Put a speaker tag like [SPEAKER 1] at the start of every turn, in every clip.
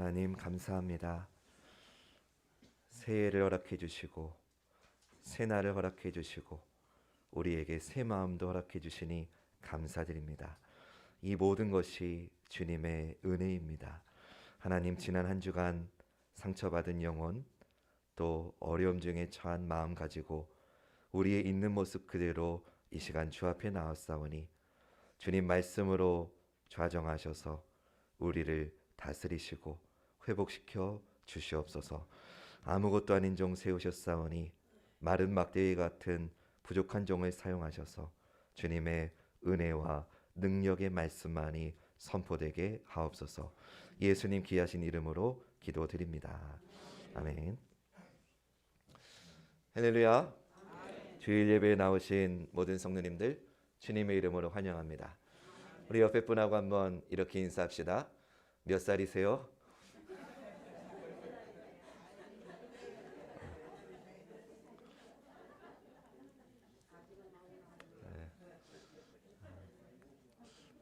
[SPEAKER 1] 하나님 감사합니다. 새해를 허락해 주시고 새 날을 허락해 주시고 우리에게 새 마음도 허락해 주시니 감사드립니다. 이 모든 것이 주님의 은혜입니다. 하나님 지난 한 주간 상처받은 영혼 또 어려움 중에 처한 마음 가지고 우리의 있는 모습 그대로 이 시간 주 앞에 나왔사오니 주님 말씀으로 좌정하셔서 우리를 다스리시고 회복시켜 주시옵소서. 아무것도 아닌 종 세우셨사오니 마른 막대기 같은 부족한 종을 사용하셔서 주님의 은혜와 능력의 말씀만이 선포되게 하옵소서. 예수님 귀하신 이름으로 기도드립니다. 아멘. 할렐루야. 주일 예배에 나오신 모든 성도님들 주님의 이름으로 환영합니다. 우리 옆에 분하고 한번 이렇게 인사합시다. 몇 살이세요?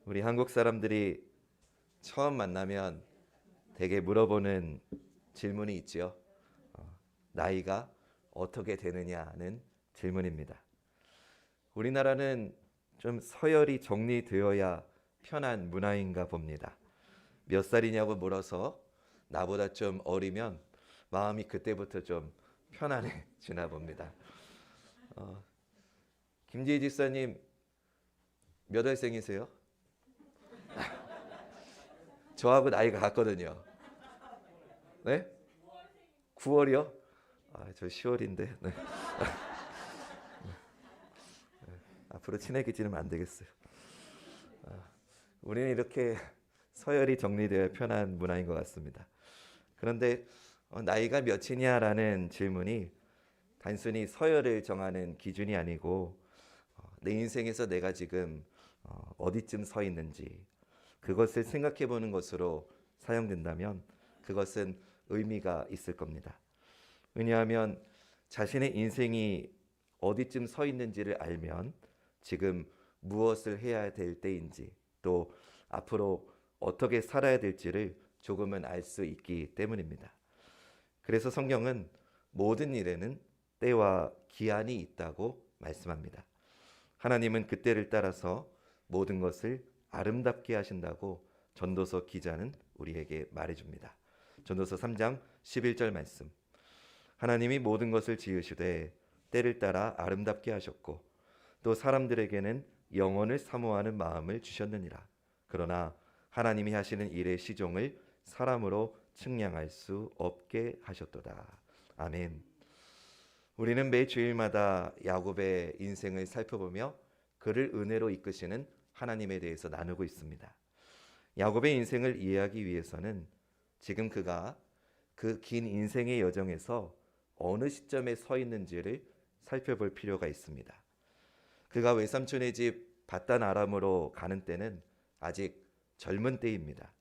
[SPEAKER 1] 우리 한국 사람들이 처음 만나면 되게 물어보는 질문이 있지요. 어, 나이가 어떻게 되느냐는 질문입니다. 우리나라는 좀 서열이 정리되어야 편한 문화인가 봅니다. 몇 살이냐고 물어서 나보다 좀 어리면 마음이 그때부터 좀 편안해지나 봅니다. 어, 김지희 집사님 몇 월생이세요? 저하고 나이가 같거든요. 네? 9월이요? 아, 저 10월인데. 네. 앞으로 친해지면 안 되겠어요. 아, 우리는 이렇게 서열이 정리되어 편한 문화인 것 같습니다. 그런데 어, 나이가 몇이냐라는 질문이 단순히 서열을 정하는 기준이 아니고 어, 내 인생에서 내가 지금 어, 어디쯤 서 있는지 그것을 생각해 보는 것으로 사용된다면 그것은 의미가 있을 겁니다. 왜냐하면 자신의 인생이 어디쯤 서 있는지를 알면 지금 무엇을 해야 될 때인지 또 앞으로 어떻게 살아야 될지를 조금은 알 수 있기 때문입니다. 그래서 성경은 모든 일에는 때와 기한이 있다고 말씀합니다. 하나님은 그때를 따라서 모든 것을 아름답게 하신다고 전도서 기자는 우리에게 말해줍니다. 전도서 3장 11절 말씀. 하나님이 모든 것을 지으시되 때를 따라 아름답게 하셨고 또 사람들에게는 영원을 사모하는 마음을 주셨느니라. 그러나 하나님이 하시는 일의 시종을 사람으로 측량할 수 없게 하셨도다. 아멘. 우리는 매 주일마다 야곱의 인생을 살펴보며 그를 은혜로 이끄시는 하나님에 대해서 나누고 있습니다. 야곱의 인생을 이해하기 위해서는 지금 그가 그 긴 인생의 여정에서 어느 시점에 서 있는지를 살펴볼 필요가 있습니다. 그가 외삼촌의 집 바단 아람으로 가는 때는 아직 젊은 때입니다.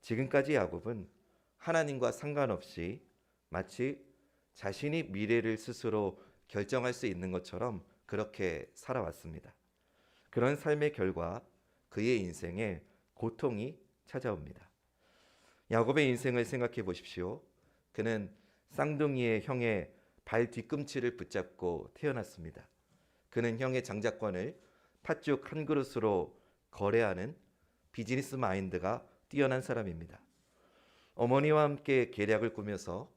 [SPEAKER 1] 지금까지 야곱은 하나님과 상관없이 마치 자신이 미래를 스스로 결정할 수 있는 것처럼 그렇게 살아왔습니다. 그런 삶의 결과 그의 인생에 고통이 찾아옵니다. 야곱의 인생을 생각해 보십시오. 그는 쌍둥이의 형의 발 뒤꿈치를 붙잡고 태어났습니다. 그는 형의 장자권을 팥죽 한 그릇으로 거래하는 비즈니스 마인드가 뛰어난 사람입니다. 어머니와 함께 계략을 꾸며서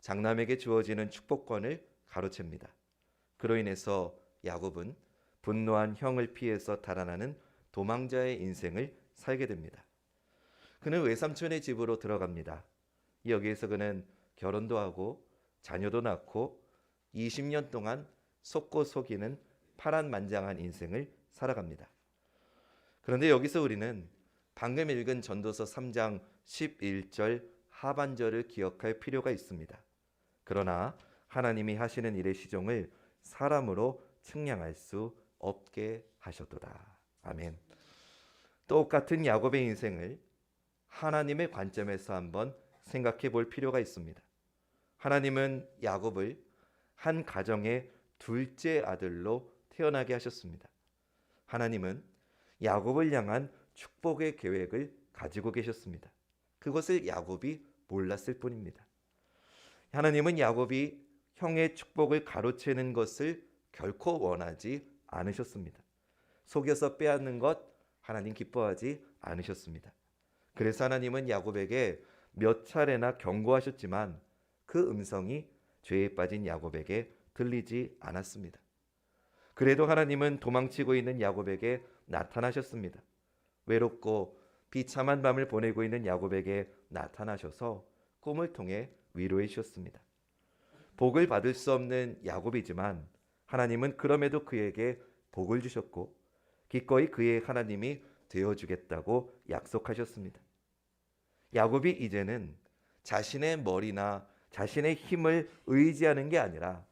[SPEAKER 1] 장남에게 주어지는 축복권을 가로챕니다. 그로 인해서 야곱은 분노한 형을 피해서 달아나는 도망자의 인생을 살게 됩니다. 그는 외삼촌의 집으로 들어갑니다. 여기에서 그는 결혼도 하고 자녀도 낳고 20년 동안 속고 속이는 파란만장한 인생을 살아갑니다. 그런데 여기서 우리는 방금 읽은 전도서 3장 11절 하반절을 기억할 필요가 있습니다. 그러나 하나님이 하시는 일의 시종을 사람으로 측량할 수 없게 하셨도다. 아멘. 똑같은 야곱의 인생을 하나님의 관점에서 한번 생각해 볼 필요가 있습니다. 하나님은 야곱을 한 가정의 둘째 아들로 태어나게 하셨습니다. 하나님은 야곱을 향한 축복의 계획을 가지고 계셨습니다. 그것을 야곱이 몰랐을 뿐입니다. 하나님은 야곱이 형의 축복을 가로채는 것을 결코 원하지 않으셨습니다. 속여서 빼앗는 것 하나님 기뻐하지 않으셨습니다. 그래서 하나님은 야곱에게 몇 차례나 경고하셨지만 그 음성이 죄에 빠진 야곱에게 들리지 않았습니다. 그래도 하나님은 도망치고 있는 야곱에게 나타나셨습니다. 외롭고 비참한 밤을 보내고 있는 야곱에게 나타나셔서 꿈을 통해 위로해 주셨습니다. 복을 받을 수 없는 야곱이지만 하나님은 그럼에도 그에게 복을 주셨고 기꺼이 그의 하나님이 되어 주겠다고 약속하셨습니다. 야곱이 이제는 자신의 머리나 자신의 힘을 의지하는 게 아니라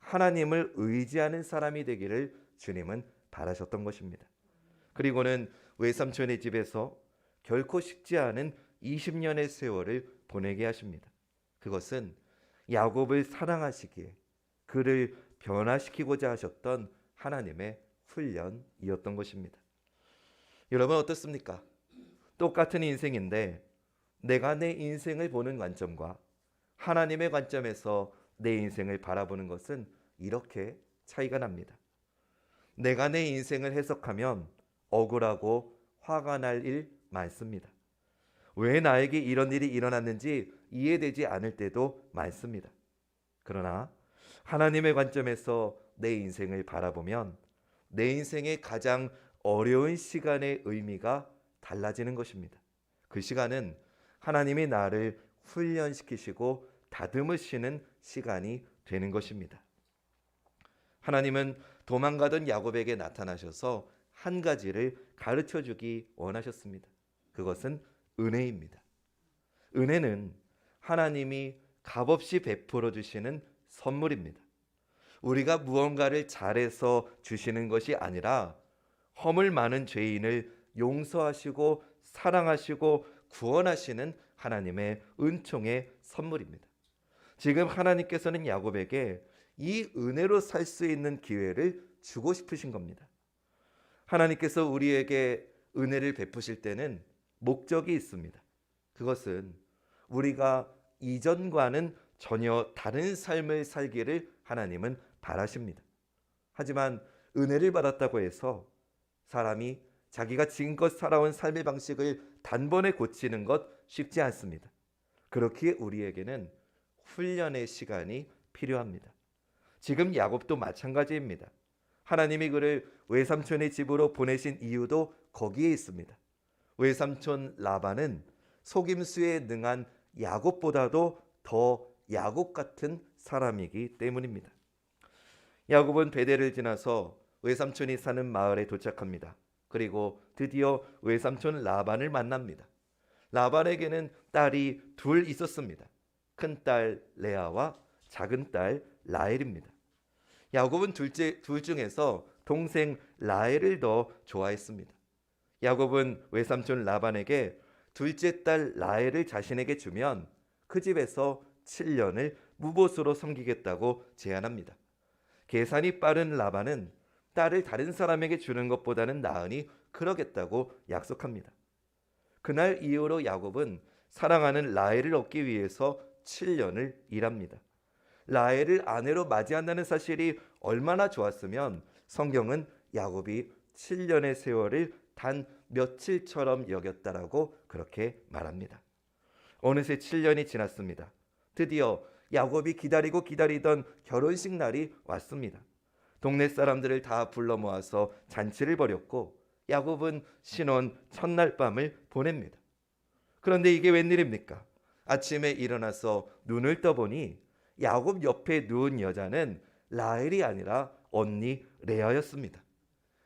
[SPEAKER 1] 하나님을 의지하는 사람이 되기를 주님은 바라셨던 것입니다. 그리고는 외삼촌의 집에서 결코 쉽지 않은 20년의 세월을 보내게 하십니다. 그것은 야곱을 사랑하시기에 그를 변화시키고자 하셨던 하나님의 훈련이었던 것입니다. 여러분 어떻습니까? 똑같은 인생인데 내가 내 인생을 보는 관점과 하나님의 관점에서 내 인생을 바라보는 것은 이렇게 차이가 납니다. 내가 내 인생을 해석하면 억울하고 화가 날 일 많습니다. 왜 나에게 이런 일이 일어났는지 이해되지 않을 때도 많습니다. 그러나 하나님의 관점에서 내 인생을 바라보면 내 인생의 가장 어려운 시간의 의미가 달라지는 것입니다. 그 시간은 하나님이 나를 훈련시키시고 다듬으시는 시간이 되는 것입니다. 하나님은 도망가던 야곱에게 나타나셔서 한 가지를 가르쳐 주기 원하셨습니다. 그것은 은혜입니다. 은혜는 하나님이 값없이 베풀어 주시는 선물입니다. 우리가 무언가를 잘해서 주시는 것이 아니라 허물 많은 죄인을 용서하시고 사랑하시고 구원하시는 하나님의 은총의 선물입니다. 지금 하나님께서는 야곱에게 이 은혜로 살 수 있는 기회를 주고 싶으신 겁니다. 하나님께서 우리에게 은혜를 베푸실 때는 목적이 있습니다. 그것은 우리가 이전과는 전혀 다른 삶을 살기를 하나님은 바라십니다. 하지만 은혜를 받았다고 해서 사람이 자기가 지금껏 살아온 삶의 방식을 단번에 고치는 것 쉽지 않습니다. 그렇기에 우리에게는 훈련의 시간이 필요합니다. 지금 야곱도 마찬가지입니다. 하나님이 그를 외삼촌의 집으로 보내신 이유도 거기에 있습니다. 외삼촌 라반은 속임수에 능한 야곱보다도 더 야곱 같은 사람이기 때문입니다. 야곱은 베델을 지나서 외삼촌이 사는 마을에 도착합니다. 그리고 드디어 외삼촌 라반을 만납니다. 라반에게는 딸이 둘 있었습니다. 큰 딸 레아와 작은 딸 라헬입니다. 야곱은 둘째 둘 중에서 동생 라헬을 더 좋아했습니다. 야곱은 외삼촌 라반에게 둘째 딸 라헬을 자신에게 주면 그 집에서 7년을 무보수로 섬기겠다고 제안합니다. 계산이 빠른 라반은 딸을 다른 사람에게 주는 것보다는 나으니 그러겠다고 약속합니다. 그날 이후로 야곱은 사랑하는 라헬을 얻기 위해서 7년을 일합니다. 라헬을 아내로 맞이한다는 사실이 얼마나 좋았으면 성경은 야곱이 7년의 세월을 단 며칠처럼 여겼다라고 그렇게 말합니다. 어느새 7년이 지났습니다. 드디어 야곱이 기다리고 기다리던 결혼식 날이 왔습니다. 동네 사람들을 다 불러 모아서 잔치를 벌였고 야곱은 신혼 첫날 밤을 보냅니다. 그런데 이게 웬일입니까? 아침에 일어나서 눈을 떠보니 야곱 옆에 누운 여자는 라헬이 아니라 언니 레아였습니다.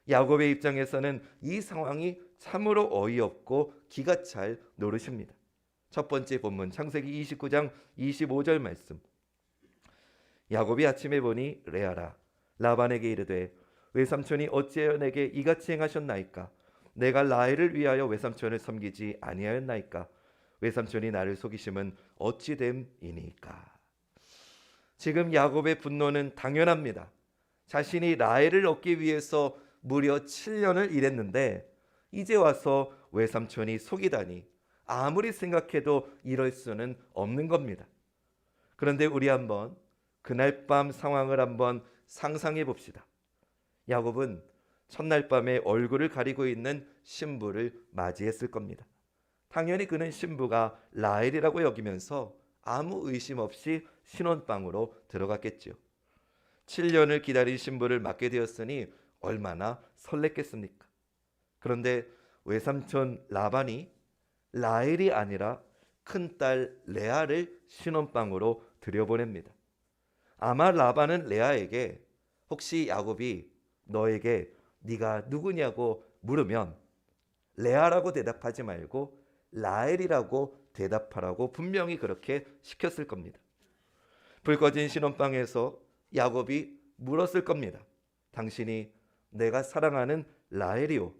[SPEAKER 1] 야곱의 입장에서는 이 상황이 참으로 어이없고 기가 찰 노릇입니다. 첫 번째 본문 창세기 29장 25절 말씀. 야곱이 아침에 보니 레아라 라반에게 이르되 외삼촌이 어찌하여 내게 이같이 행하셨나이까 내가 라헬을 위하여 외삼촌을 섬기지 아니하였나이까 외삼촌이 나를 속이심은 어찌 됨이니까 지금 야곱의 분노는 당연합니다. 자신이 라헬을 얻기 위해서 무려 7년을 일했는데 이제 와서 외삼촌이 속이다니 아무리 생각해도 이럴 수는 없는 겁니다. 그런데 우리 한번 그날 밤 상황을 한번 상상해 봅시다. 야곱은 첫날 밤에 얼굴을 가리고 있는 신부를 맞이했을 겁니다. 당연히 그는 신부가 라헬이라고 여기면서 아무 의심 없이 신혼방으로 들어갔겠지요. 7년을 기다린 신부를 맞게 되었으니 얼마나 설렜겠습니까? 그런데 외삼촌 라반이 라헬이 아니라 큰딸 레아를 신혼방으로 들여보냅니다. 아마 라반은 레아에게 혹시 야곱이 너에게 네가 누구냐고 물으면 레아라고 대답하지 말고 라헬이라고 대답하라고 분명히 그렇게 시켰을 겁니다. 불 꺼진 신혼방에서 야곱이 물었을 겁니다. 당신이 내가 사랑하는 라헬이오.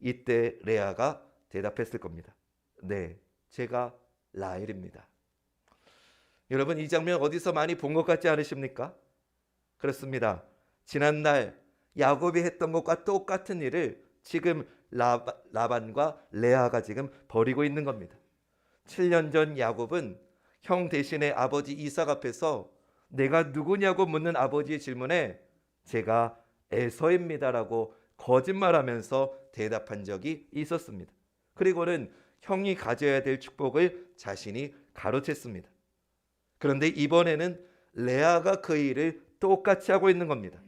[SPEAKER 1] 이때 레아가 대답했을 겁니다. 네, 제가 라헬입니다. 여러분 이 장면 어디서 많이 본 것 같지 않으십니까? 그렇습니다. 지난날 야곱이 했던 것과 똑같은 일을 지금 라바, 라반과 레아가 지금 벌이고 있는 겁니다. 7년 전 야곱은 형 대신에 아버지 이삭 앞에서 내가 누구냐고 묻는 아버지의 질문에 제가 에서입니다라고 거짓말하면서 대답한 적이 있었습니다. 그리고는 형이 가져야 될 축복을 자신이 가로챘습니다. 그런데 이번에는 레아가 그 일을 똑같이 하고 있는 겁니다.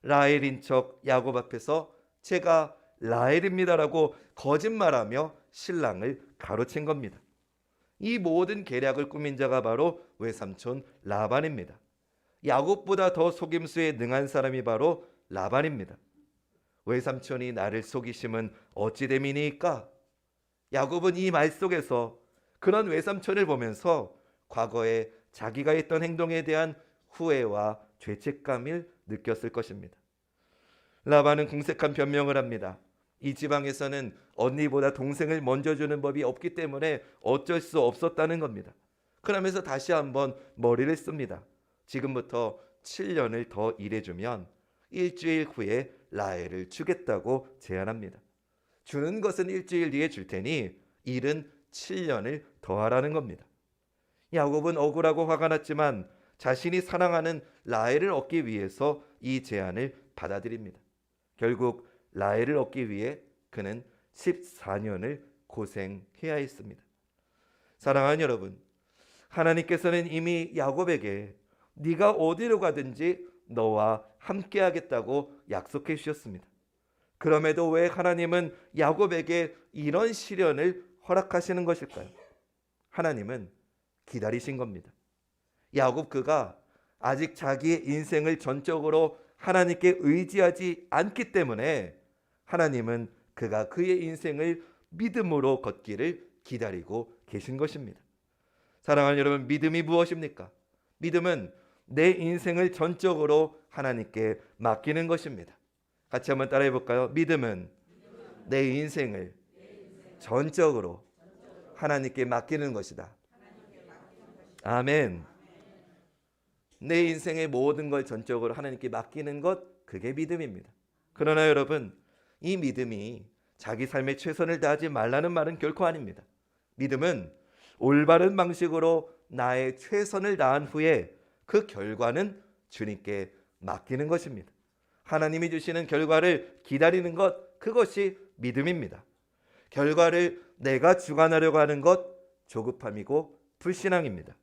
[SPEAKER 1] 라헬인 척 야곱 앞에서 제가 라헬입니다라고 거짓말하며 신랑을 가로챈 겁니다. 이 모든 계략을 꾸민 자가 바로 외삼촌 라반입니다. 야곱보다 더 속임수에 능한 사람이 바로 라반입니다. 외삼촌이 나를 속이심은 어찌 됨이니까? 야곱은 이 말 속에서 그런 외삼촌을 보면서 과거에 자기가 했던 행동에 대한 후회와 죄책감을 느꼈을 것입니다. 라반은 궁색한 변명을 합니다. 이 지방에서는 언니보다 동생을 먼저 주는 법이 없기 때문에 어쩔 수 없었다는 겁니다. 그러면서 다시 한번 머리를 씁니다. 지금부터 7년을 더 일해주면 일주일 후에 라헬을 주겠다고 제안합니다. 주는 것은 일주일 뒤에 줄 테니 일은 7년을 더하라는 겁니다. 야곱은 억울하고 화가 났지만 자신이 사랑하는 라헬을 얻기 위해서 이 제안을 받아들입니다. 결국 라헬을 얻기 위해 그는 14년을 고생해야 했습니다. 사랑하는 여러분, 하나님께서는 이미 야곱에게 네가 어디로 가든지 너와 함께 하겠다고 약속해 주셨습니다. 그럼에도 왜 하나님은 야곱에게 이런 시련을 허락하시는 것일까요? 하나님은 기다리신 겁니다. 야곱 그가 아직 자기의 인생을 전적으로 하나님께 의지하지 않기 때문에 하나님은 그가 그의 인생을 믿음으로 걷기를 기다리고 계신 것입니다. 사랑하는 여러분, 믿음이 무엇입니까? 믿음은 내 인생을 전적으로 하나님께 맡기는 것입니다. 같이 한번 따라해 볼까요? 믿음은 내 인생을 전적으로 하나님께 맡기는 것이다. 아멘. 내 인생의 모든 걸 전적으로 하나님께 맡기는 것 그게 믿음입니다. 그러나 여러분 이 믿음이 자기 삶에 최선을 다하지 말라는 말은 결코 아닙니다. 믿음은 올바른 방식으로 나의 최선을 다한 후에 그 결과는 주님께 맡기는 것입니다. 하나님이 주시는 결과를 기다리는 것 그것이 믿음입니다. 결과를 내가 주관하려고 하는 것 조급함이고 불신앙입니다.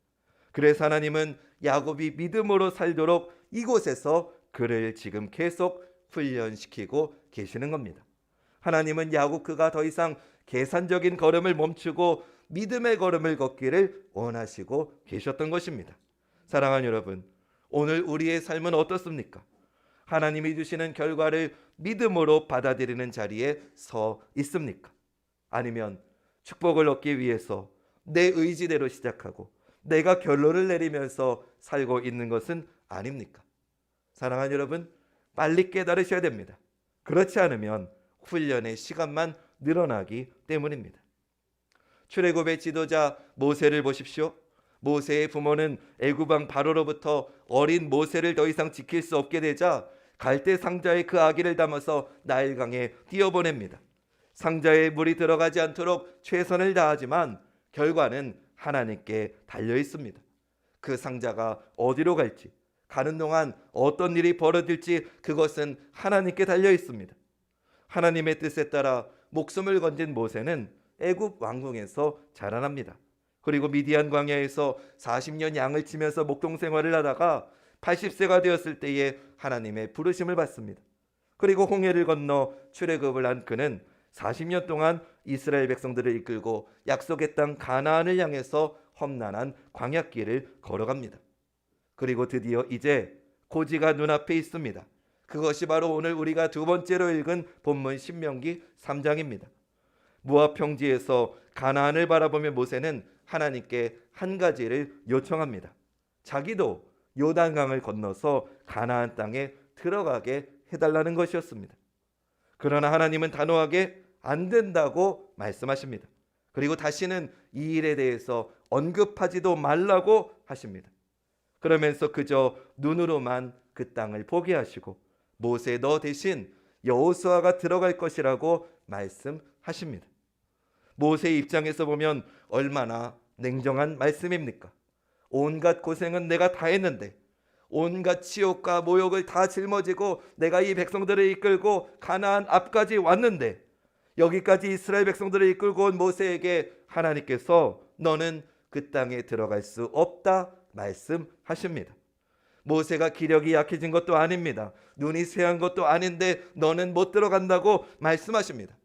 [SPEAKER 1] 그래서 하나님은 야곱이 믿음으로 살도록 이곳에서 그를 지금 계속 훈련시키고 계시는 겁니다. 하나님은 야곱 그가 더 이상 계산적인 걸음을 멈추고 믿음의 걸음을 걷기를 원하시고 계셨던 것입니다. 사랑하는 여러분, 오늘 우리의 삶은 어떻습니까? 하나님이 주시는 결과를 믿음으로 받아들이는 자리에 서 있습니까? 아니면 축복을 얻기 위해서 내 의지대로 시작하고 내가 결론을 내리면서 살고 있는 것은 아닙니까? 사랑하는 여러분, 빨리 깨달으셔야 됩니다. 그렇지 않으면 훈련의 시간만 늘어나기 때문입니다. 출애굽의 지도자 모세를 보십시오. 모세의 부모는 애굽왕 바로로부터 어린 모세를 더 이상 지킬 수 없게 되자 갈대 상자에 그 아기를 담아서 나일강에 띄어보냅니다. 상자에 물이 들어가지 않도록 최선을 다하지만 결과는 하나님께 달려 있습니다. 그 상자가 어디로 갈지, 가는 동안 어떤 일이 벌어질지 그것은 하나님께 달려 있습니다. 하나님의 뜻에 따라 목숨을 건진 모세는 애굽 왕궁에서 자라납니다. 그리고 미디안 광야에서 40년 양을 치면서 목동 생활을 하다가 80세가 되었을 때에 하나님의 부르심을 받습니다. 그리고 홍해를 건너 출애굽을 한 그는 40년 동안 이스라엘 백성들을 이끌고 약속의 땅 가나안을 향해서 험난한 광야길을 걸어갑니다. 그리고 드디어 이제 고지가 눈앞에 있습니다. 그것이 바로 오늘 우리가 두 번째로 읽은 본문 신명기 3장입니다. 모압 평지에서 가나안을 바라보며 모세는 하나님께 한 가지를 요청합니다. 자기도 요단강을 건너서 가나안 땅에 들어가게 해달라는 것이었습니다. 그러나 하나님은 단호하게 안 된다고 말씀하십니다. 그리고 다시는 이 일에 대해서 언급하지도 말라고 하십니다. 그러면서 그저 눈으로만 그 땅을 보게 하시고 모세 너 대신 여호수아가 들어갈 것이라고 말씀하십니다. 모세의 입장에서 보면 얼마나 냉정한 말씀입니까? 온갖 고생은 내가 다 했는데 온갖 치욕과 모욕을 다 짊어지고 내가 이 백성들을 이끌고 가나안 앞까지 왔는데 여기까지 이스라엘 백성들을 이끌고 온 모세에게 하나님께서 너는 그 땅에 들어갈 수 없다 말씀하십니다. 모세가 기력이 약해진 것도 아닙니다. 눈이 쇠한 것도 아닌데 너는 못 들어간다고 말씀하십니다.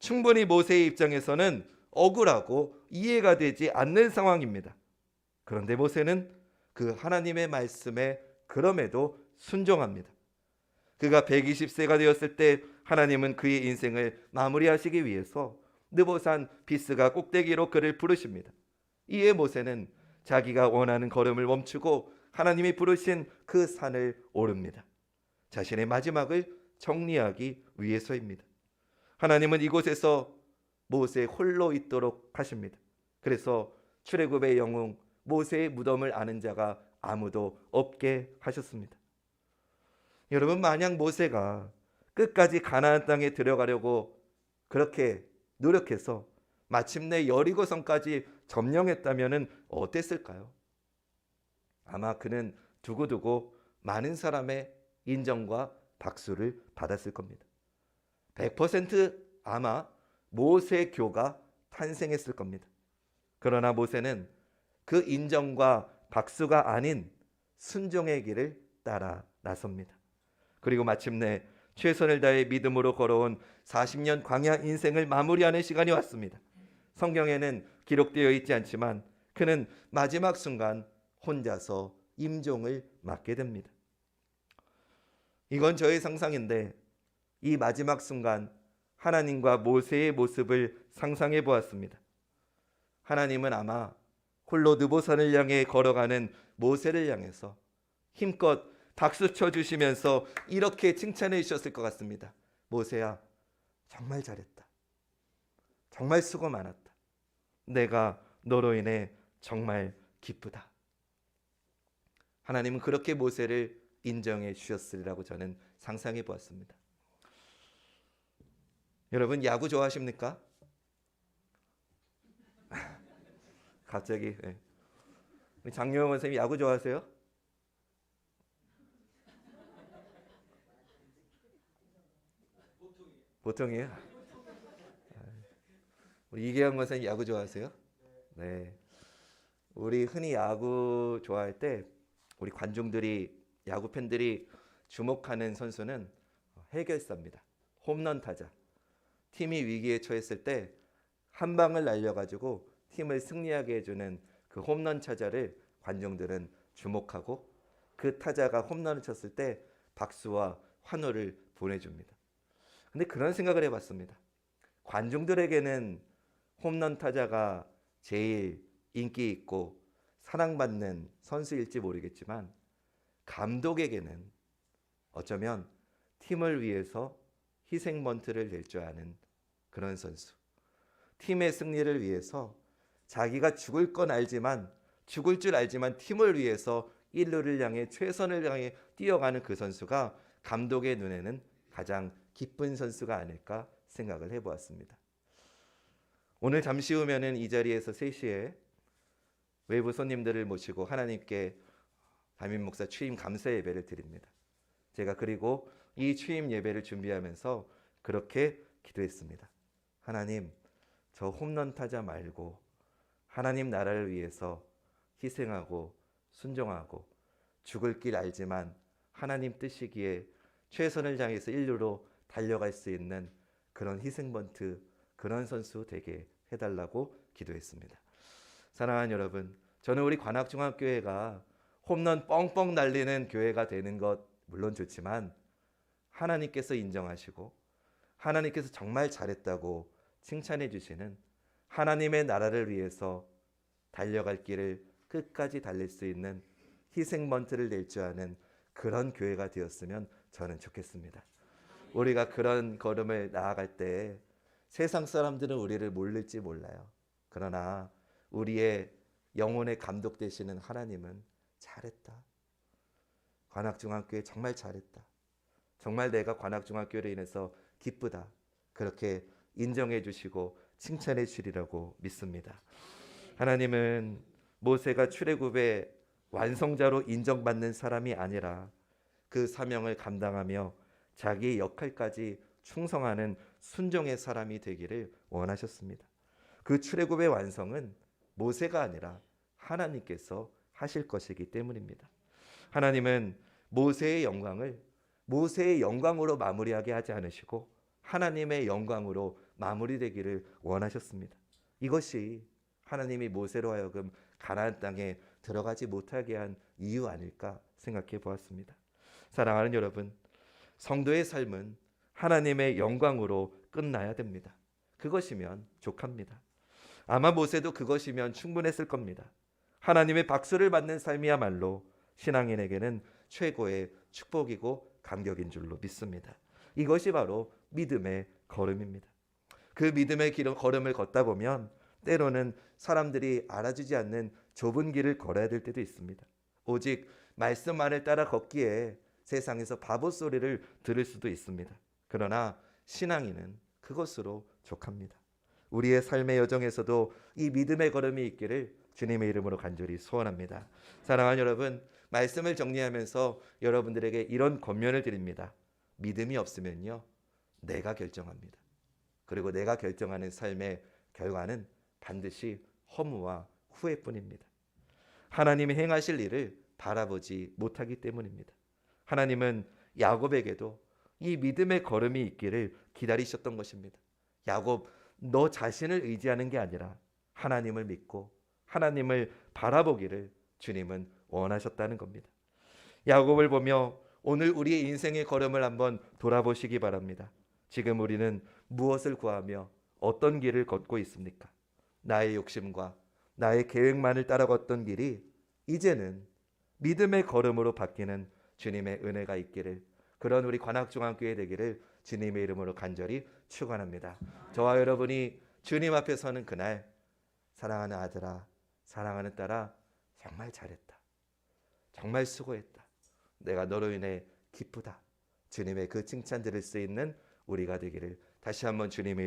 [SPEAKER 1] 충분히 모세의 입장에서는 억울하고 이해가 되지 않는 상황입니다. 그런데 모세는 그 하나님의 말씀에 그럼에도 순종합니다. 그가 120세가 되었을 때 하나님은 그의 인생을 마무리하시기 위해서 느보산 비스가 꼭대기로 그를 부르십니다. 이에 모세는 자기가 원하는 걸음을 멈추고 하나님이 부르신 그 산을 오릅니다. 자신의 마지막을 정리하기 위해서입니다. 하나님은 이곳에서 모세 홀로 있도록 하십니다. 그래서 출애굽의 영웅 모세의 무덤을 아는 자가 아무도 없게 하셨습니다. 여러분 만약 모세가 끝까지 가나안 땅에 들어가려고 그렇게 노력해서 마침내 여리고성까지 점령했다면은 어땠을까요? 아마 그는 두고두고 많은 사람의 인정과 박수를 받았을 겁니다. 100% 아마 모세교가 탄생했을 겁니다. 그러나 모세는 그 인정과 박수가 아닌 순종의 길을 따라 나섭니다. 그리고 마침내 최선을 다해 믿음으로 걸어온 40년 광야 인생을 마무리하는 시간이 왔습니다. 성경에는 기록되어 있지 않지만 그는 마지막 순간 혼자서 임종을 맞게 됩니다. 이건 저의 상상인데 이 마지막 순간 하나님과 모세의 모습을 상상해 보았습니다. 하나님은 아마 홀로 느보산을 향해 걸어가는 모세를 향해서 힘껏 박수 쳐 주시면서 이렇게 칭찬해 주셨을 것 같습니다. 모세야, 정말 잘했다. 정말 수고 많았다. 내가 너로 인해 정말 기쁘다. 하나님은 그렇게 모세를 인정해 주셨으리라고 저는 상상해 보았습니다. 여러분 야구 좋아하십니까? 갑자기 네. 우리 장영원 선생님 야구 좋아하세요? 보통이에요. 우리 이계영 선생님 야구 좋아하세요? 네. 우리 흔히 야구 좋아할 때 우리 관중들이 야구 팬들이 주목하는 선수는 해결사입니다. 홈런 타자. 팀이 위기에 처했을 때 한 방을 날려가지고 팀을 승리하게 해주는 그 홈런 타자를 관중들은 주목하고 그 타자가 홈런을 쳤을 때 박수와 환호를 보내줍니다. 근데 그런 생각을 해봤습니다. 관중들에게는 홈런 타자가 제일 인기 있고 사랑받는 선수일지 모르겠지만 감독에게는 어쩌면 팀을 위해서 희생먼트를 낼 줄 아는 그런 선수. 팀의 승리를 위해서 자기가 죽을 건 알지만 죽을 줄 알지만 팀을 위해서 일루를 향해 최선을 향해 뛰어가는 그 선수가 감독의 눈에는 가장 기쁜 선수가 아닐까 생각을 해보았습니다. 오늘 잠시 후면은 이 자리에서 3시에 외부 손님들을 모시고 하나님께 담임 목사 취임 감사 예배를 드립니다. 제가 그리고 이 취임 예배를 준비하면서 그렇게 기도했습니다. 하나님, 저 홈런 타자 말고 하나님 나라를 위해서 희생하고 순종하고 죽을 길 알지만 하나님 뜻이기에 최선을 다해서 인류로 달려갈 수 있는 그런 희생번트 그런 선수 되게 해달라고 기도했습니다. 사랑하는 여러분, 저는 우리 관악중학교회가 홈런 뻥뻥 날리는 교회가 되는 것 물론 좋지만 하나님께서 인정하시고 하나님께서 정말 잘했다고 칭찬해 주시는 하나님의 나라를 위해서 달려갈 길을 끝까지 달릴 수 있는 희생번트를 낼 줄 아는 그런 교회가 되었으면 저는 좋겠습니다. 우리가 그런 걸음을 나아갈 때 세상 사람들은 우리를 모를지 몰라요. 그러나 우리의 영혼의 감독 되시는 하나님은 잘했다. 관악중학교에 정말 잘했다. 정말 내가 관악중학교로 인해서 기쁘다. 그렇게 인정해 주시고 칭찬해 주리라고 믿습니다. 하나님은 모세가 출애굽의 완성자로 인정받는 사람이 아니라 그 사명을 감당하며 자기의 역할까지 충성하는 순종의 사람이 되기를 원하셨습니다. 그 출애굽의 완성은 모세가 아니라 하나님께서 하실 것이기 때문입니다. 하나님은 모세의 영광을 모세의 영광으로 마무리하게 하지 않으시고 하나님의 영광으로 마무리되기를 원하셨습니다. 이것이 하나님이 모세로 하여금 가나안 땅에 들어가지 못하게 한 이유 아닐까 생각해 보았습니다. 사랑하는 여러분, 성도의 삶은 하나님의 영광으로 끝나야 됩니다. 그것이면 족합니다. 아마 모세도 그것이면 충분했을 겁니다. 하나님의 박수를 받는 삶이야말로 신앙인에게는 최고의 축복이고 감격인 줄로 믿습니다. 이것이 바로 믿음의 걸음입니다. 그 믿음의 길 걸음을 걷다 보면 때로는 사람들이 알아주지 않는 좁은 길을 걸어야 될 때도 있습니다. 오직 말씀만을 따라 걷기에 세상에서 바보 소리를 들을 수도 있습니다. 그러나 신앙인은 그것으로 족합니다. 우리의 삶의 여정에서도 이 믿음의 걸음이 있기를 주님의 이름으로 간절히 소원합니다. 사랑하는 여러분, 말씀을 정리하면서 여러분들에게 이런 권면을 드립니다. 믿음이 없으면요, 내가 결정합니다. 그리고 내가 결정하는 삶의 결과는 반드시 허무와 후회뿐입니다. 하나님이 행하실 일을 바라보지 못하기 때문입니다. 하나님은 야곱에게도 이 믿음의 걸음이 있기를 기다리셨던 것입니다. 야곱, 너 자신을 의지하는 게 아니라 하나님을 믿고 하나님을 바라보기를 주님은 원하셨다는 겁니다. 야곱을 보며 오늘 우리의 인생의 걸음을 한번 돌아보시기 바랍니다. 지금 우리는 무엇을 구하며 어떤 길을 걷고 있습니까? 나의 욕심과 나의 계획만을 따라 걷던 길이 이제는 믿음의 걸음으로 바뀌는 주님의 은혜가 있기를 그런 우리 관악중앙교회 되기를 주님의 이름으로 간절히 축원합니다. 저와 여러분이 주님 앞에 서는 그날 사랑하는 아들아, 사랑하는 딸아, 정말 잘했다. 정말 수고했다. 내가 너로 인해 기쁘다. 주님의 그 칭찬 들을 수 있는 우리가 되기를 다시 한번 주님의 이름